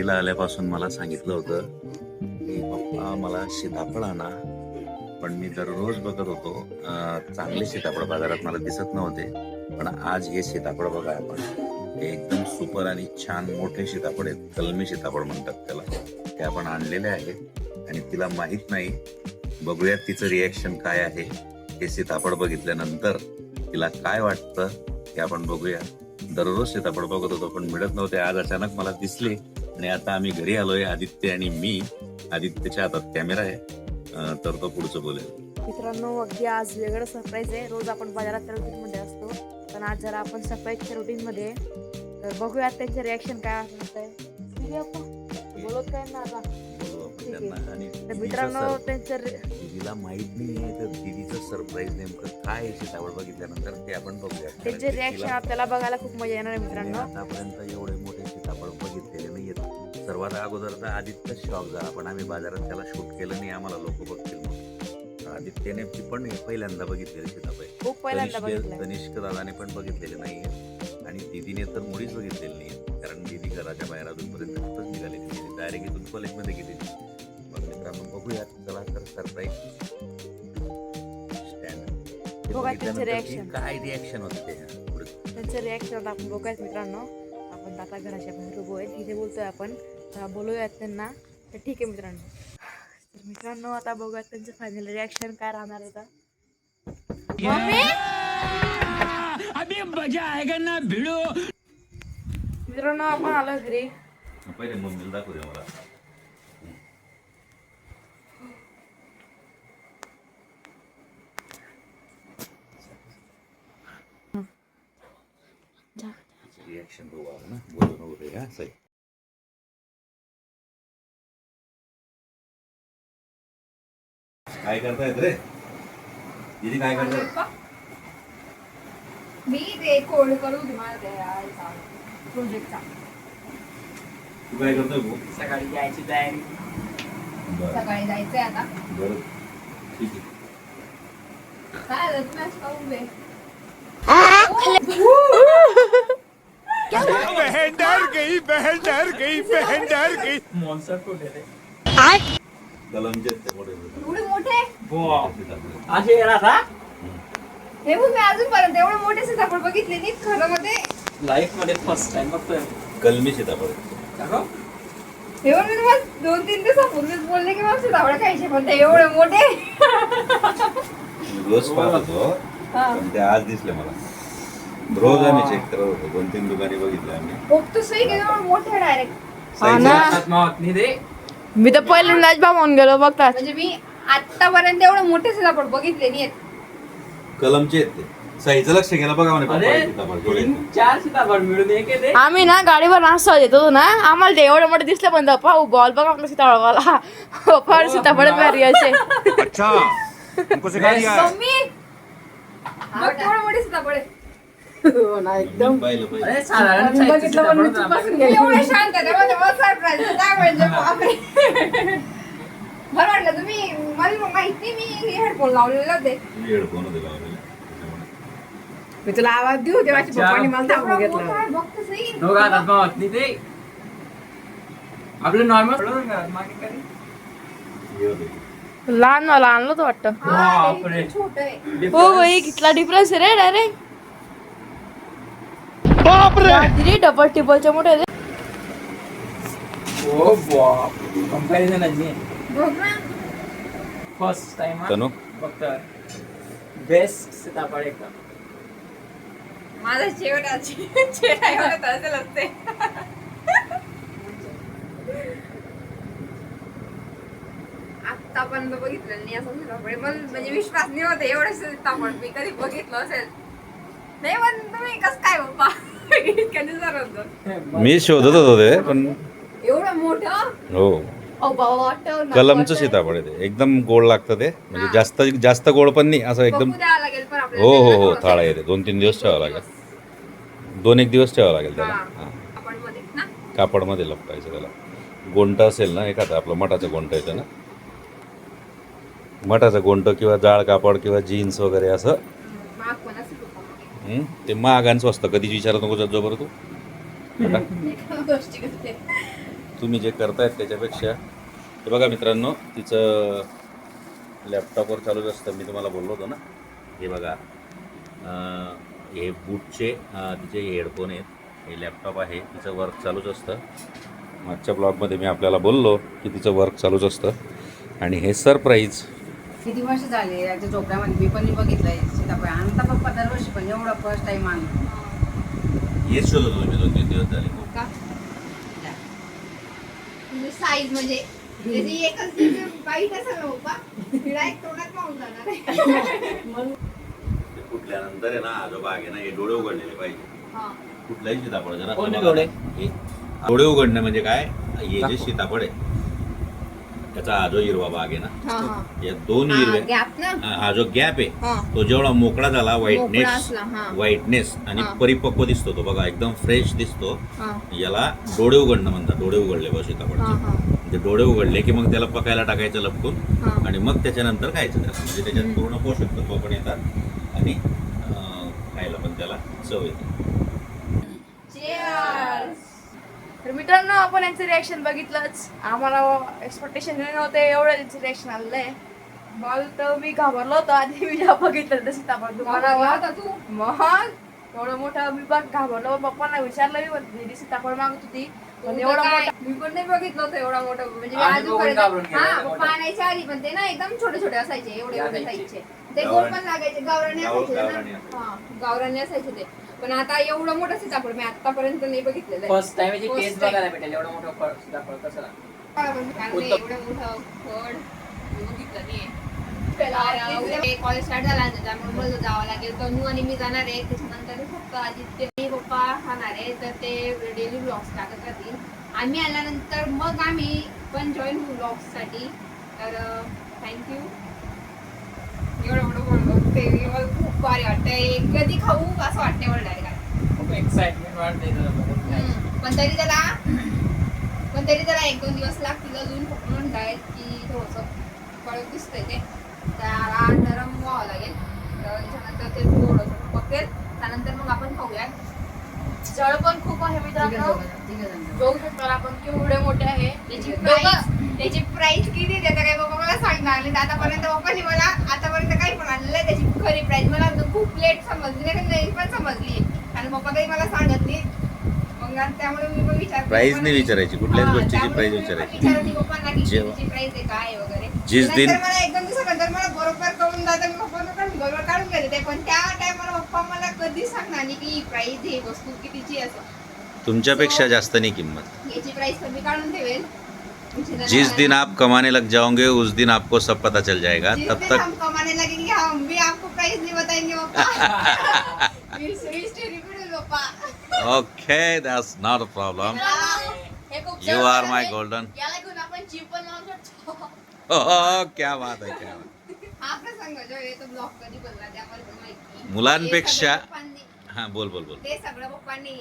दिवाळीला आल्यापासून मला सांगितलं होतं की पप्पा मला सीताफळ आणा. पण मी दररोज बघत होतो. चांगले सीताफळ बाजारात मला दिसत नव्हते. पण आज हे सीताफळ बघा आपण. हे एकदम सुपर आणि छान मोठे सीताफळ आहेत. कलमी सीताफळ म्हणतात त्याला. ते आपण आणलेले आहेत. आणि तिला माहीत नाही. बघूयात तिचं रिॲक्शन काय आहे. हे सीताफळ बघितल्यानंतर तिला काय वाटतं हे आपण बघूया. दररोज सीताफळ बघत होतो पण मिळत नव्हते. आज अचानक मला दिसले आणि आता आम्ही घरी आलोय. आदित्य आणि मी. आदित्यच्या हातात कॅमेरा आहे. तर तो पुढचं बोलेल. मित्रांनो अगदी आज वेगळं सरप्राईज आहे. रोज आपण बाजारात रुटीन मध्ये असतो. पण आज जरा आपण सरप्राईजच्या रुटीन मध्ये. तर बघूयात त्यांचे रिॲक्शन काय असणार आहे. ठीक आहे अप्पा? बोलत काय ना आता. तर मित्रांनो त्यांचं दीदीला माहीत नाहीये तर दीदीचं सरप्राईज नेमकं काय आहे बघितल्यानंतर ते आपण बघूया. त्यांचे रिॲक्शन आपल्याला बघायला खूप मजा येणार आहे मित्रांनो. आतापर्यंत एवढे सर्वात अगोदर तर आदित्य शॉक झाला पण आम्ही बाजारात त्याला शूट केलं नाही आम्हाला लोक बघतील म्हणून. आदित्यने ती पण पहिल्यांदा बघितलेले खूप पहिल्यांदा तनिष्क दादाने पण बघितलेले नाहीये. आणि दीदीने तर मुळीच बघितलेली नाही कारण दीदी घराच्या बाहेर अजूनपर्यंत कुठंच निघालेली नाही डायरेक्ट इथून कॉलेजमध्ये गेलेली मग मित्रांनो बघूया चला तर सरप्राईज. काय रिॲक्शन होते? त्यांचं रिॲक्शन आपण बघूयात मित्रांनो. आपण आता घराच्या बाहेर उभो आहे. इथे बोलतोय आपण. तर बोलूयात त्यांना. तर ठीक आहे मित्रांनो. तर मित्रांनो आता बघूयात त्यांचं फायनल रिॲक्शन काय राहणार आता. ना भिड़ो. मित्रांनो आपण आलो घरी. पहिले मम्मीला दाखवू दे मला रिॲक्शन बघू आपण, हं. बोलू नको रे, हा, सही. काय करतायत रे? दीदी काय करतायत मी ते कोड करू तुम्हाला ते प्रोजेक्टचा तू काय करतोय भाऊ? सकाळी जायची तयारी. बरं. सकाळी जायचंय आता. बरं. ठीक आहे. काय झालं? तुम्ही असं बे बहन डर गई बहन डर गई बहन डर गई. मॉन्स्टर कुठे रे? कलमचे आहेत ते मोठे एवढे मोठे? मोठे. असे येणार था हे बघ मी अजूनपर्यंत एवढे मोठे सीताफळ बघितले नाही खरं मध्ये लाईफमध्ये फर्स्ट टाइम बघतोय कलमी सीताफळ. हे बघ मी तुम्हाला दोन तीन दिवसापूर्वीच बोलले की मला सीताफळ खायचे पण ते एवढे मोठे. मी रोज पाहत होतो हा. पण ते आज दिसले मला. रोज आम्ही चेक करत होतो दोन तीन दुकाने बघितले आम्ही. बघतो सही की एवढे मोठे डायरेक्ट हा ना? रे. मी तर पहिल्यांदाच भावून गेलो बघतात म्हणजे मी आतापर्यंत एवढे मोठे सीताफळ बघितले नाही कलमचे आहेत ते. साईचं लक्ष गेलं बघा म्हणे पप्पा हे सीताफळ थोडे तीन चार सीताफळ मिळून एक आम्ही ना गाडीवर नाश्ता येतो ना आम्हाला ते एवढं मोठं दिसलं पण पाहू बॉल बघा आपलं सीताफळवाला फार सीताफळ भारी असे. अच्छा तुमको सिखा दिया है मम्मी बघ केवढे मोठे सीताफळ आहे. अरे साधारण बघितलं पण मी चुपासून गेले. एवढे शांत आहे, तेव्हा तेव्हा surprise आहे. काय म्हणजे बापरे. बरं वाटलं तुम्ही मला माहिती मी हेडफोन लावलेले होते तुम्ही हेडफोन होते लावलेले त्याच्यामुळे. मी तुला आवाज देऊ तेव्हा पप्पांनी मला थांबून एवढा घेतलं मोठा आहे, बघतो सही. दोघं हातात मावत नाही ते आपलं नॉर्मल हे होते. लहान मला आणलं तर वाटतं हा, ते बापरे. इतकं छोटं आहे. हो भाई कितला डिफरन्स आहे रे डायरेक्ट बापरे डबल टिबलच्या मोठे आहे ओ बाप कंपॅरिझन आहे. First time Tanu? बघतोय बेस्ट सीताफळ एकदम माझा शेवटाची चेहरा एवढा तळतळ असते. आतापर्यंत बघितलं नाही असं सीताफळ. पण म्हणजे विश्वास नाही होता एवढं सीताफळ. मी कधी बघितलं असेल. नाही पण तुम्ही कस काय बाप्पा? मी शोधत होतो ते पण एवढं मोठं? हो. अहो बाबा वाटतं नको कलमचं. सीताफळ आहे ते. एकदम गोड लागतं ते. म्हणजे. जास्त जास्त गोड पण नाही असं एकदम बघू द्यावं लागेल पण आपल्याला. हो हो हो. थाळा येते. दोन तीन दिवस ठेवावं लागेल. दोन एक दिवस ठेवावं लागेल त्याला. हा. आपण मध्ये ना? कापडमध्ये लपटायचं त्याला. गोंट असेल ना एखादा आपलं मठाचं गोंट येतं ना? मठाचं गोंट किंवा जाळ कापड किंवा जीन्स वगैरे असं माग पण असेल पप्पा हं? ते महागांचं असतं कधीच विचारत नको जो बरं तू. आता. गोष्टी करते तुम्ही जे करतायत त्याच्यापेक्षा. हे बघा मित्रांनो तिचं लॅपटॉपवर चालूच असतं. मी तुम्हाला बोललो होतो ना. हे बघा. अं, हे बूटचे अं, तिचे हेडफोन आहेत. हे लॅपटॉप आहे. तिचं वर्क चालूच असतं. मागच्या ब्लॉगमध्ये मी आपल्याला बोललो की तिचं वर्क चालूच असतं. आणि हे सरप्राईज किती वर्ष झाले याच्या झोपड्यामध्ये? मी पण नाही पप्पा दरवर्षी पण एवढा फर्स्ट टाइम आणला हेच शोधत होतो मी दोन तीन दिवस झाले. का? साईज म्हणजे त्याची एकच बाईट असेल ना पप्पा डायरेक्ट तोंडात मावून जाणार आहे. ते फुटल्यानंतर आहे ना आजोबा आहे ना हे डोळे उघडलेले पाहिजे. हा. कुठलाही सीताफळ जरा. कोणते डोळे? हे डोळे उघडणे म्हणजे काय? हे जे सीताफळ आहे. त्याचा हा जो हिरवा भाग आहे ना हा, हा. या दोन हा, हिरवे गॅप ना हा हा जो गॅप आहे हा. तो जेवढा मोकळा झाला मोकळा व्हाईटनेस असला, हा. व्हाईटनेस आणि हा. परिपक्व दिसतो तो बघा एकदम फ्रेश दिसतो हा. याला डोळे उघडणं म्हणतात डोळे उघडले बस हा, सीताफळचे हा. म्हणजे डोळे उघडले की मग त्याला पकायला टाकायचं लपटून हा. आणि मग त्याच्यानंतर खायचं त्याला म्हणजे त्याच्यात. पूर्ण पोषक तत्व पण येतात आणि अं, खायला पण त्याला चव येते तर मित्रांनो आपण यांचं रिॲक्शन बघितलंच. आम्हाला एक्सपेक्टेशन नव्हतं एवढं त्यांचं रिॲक्शन आलेलं आहे बॉल तर मी घाबरलो होतो आधी मी जेव्हा बघितलं दुकानावर होता तू? मग? एवढं मोठं मी बघ घाबरलो. पप्पांना विचारलं मी पण दिदी सीताफळ मागत होती. पण एवढं मोठं मी पण नाही बघितलं होतं एवढा मोठा. म्हणजे मी आम्ही अजून बघून पर्यंत- घाबरून गेलो हा आणायच्या आधी पण ते ना एकदम छोटे छोटे असायचे एवढे एवढे. साईजचे ते गोल पण लागायचे गावराने गाव- असायचे ना. हा गावराने असायचे ते. पण आता एवढं मोठं सीताफळ मी आतापर्यंत नाही बघितलेलं आहे. फर्स्ट टाइम याची First टेस्ट time. बघायला भेटेल एवढं मोठं फळ सीताफळ कसं? लागतं. नाही, एवढं मोठं फळ. मी बघितलं नाही कॉलेज स्टार्ट झाला ना त्यामुळे मला जावं लागेल. तनू आणि मी जाणार आहे. त्याच्यानंतर फक्त आदित्य आणि पप्पा खाणार आहे. तर ते डेली ब्लॉग्स टाकत राहतील. आम्ही आल्यानंतर मग आम्ही पण जॉईन होऊ ब्लॉग्ससाठी तर थँक्यू एवढं मोठं बोललो ते वाटतंय कधी खाऊ असं वाटतंय मला डायरेक्ट खूप एक्साइटमेंट वाटते खायची. पण तरी त्याला पण तरी त्याला एक दोन दिवस लागतील अजून पप्पा म्हणतायत की थोडंसं कडक दिसतंय ते. त्याला नरम व्हावं लागेल. तर त्याच्यानंतर ते थोडंसं पकेल त्यानंतर मग आपण खाऊया जळ पण खूप आहे मित्रांनो. बघू शकता आपण केवढे मोठे आहे. त्याची प्राइस त्याची प्राइस किती देते काय बाबा मला सांगणार नाही. आतापर्यंत पप्पानी मला आतापर्यंत काही पण आणलेलं आहे त्याची खरी प्राइस मला खूप लेट समजली नाही पण समजली. आणि पप्पा काही मला सांगत नाही. मग आज त्यामुळे मी पण विचार Price नाही विचारायची, कुठल्याच गोष्टीची विचारायची. जेव्हा- प्राइस आहे काय आहे वगैरे. जिस नंतर दिन- मला एकदम दिवसानंतर मला बरोबर कळून जातं मी पप्पांना काढून बरोबर काढून घेते ते पण त्या टायमाला पप्पा मला कधी सांगणार नाही की ही प्राइस ही वस्तू कितीची आहे असं. तुमच्यापेक्षा जास्त नाही किंमत. याची प्राइस पण मी काढून ठेवेल. जिस दिन आप कमाने लग जाओगे उस दिन आपको सब पता चल जाएगा। जिस तब दिन तक हम कमाने लगेंगे हम भी आपको प्राइस नहीं बताएंगे फिर से okay that's not a problem you are. My golden Oh, क्या बात आहे क्या बात. हा मुलांपेक्षा- हा बोल बोल बोल. ते सगळं पप्पांनी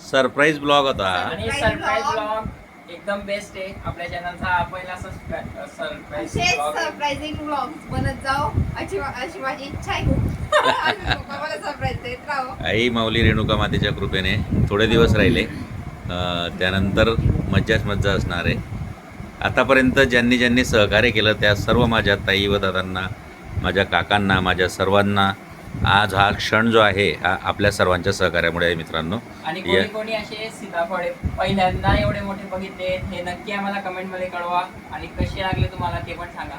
सरप्राईज ब्लॉग होता. एकदम बेस्ट आहे. आपल्या चॅनलचा हा पहिला सरप्राईज असेच ब्लॉग बनत जाओ. अशी अशी माझी इच्छा आहे. आई माऊली रेणुका मातेच्या कृपेने थोडे दिवस राहिले. त्यानंतर मज्जाच मज्जा असणार आहे. आतापर्यंत ज्यांनी ज्यांनी सहकार्य केलं त्या सर्व माझ्या ताई व दादांना माझ्या काकांना माझ्या सर्वांना आज हा क्षण जो आहे हा आपल्या सर्वांच्या सहकार्यामुळे आहे मित्रांनो. आणि या- कोणी कोणी असे सीताफळे पहिल्यांदा एवढे मोठे बघितले हे नक्की आम्हाला कमेंटमध्ये कळवा आणि कसे लागले तुम्हाला ते पण सांगा.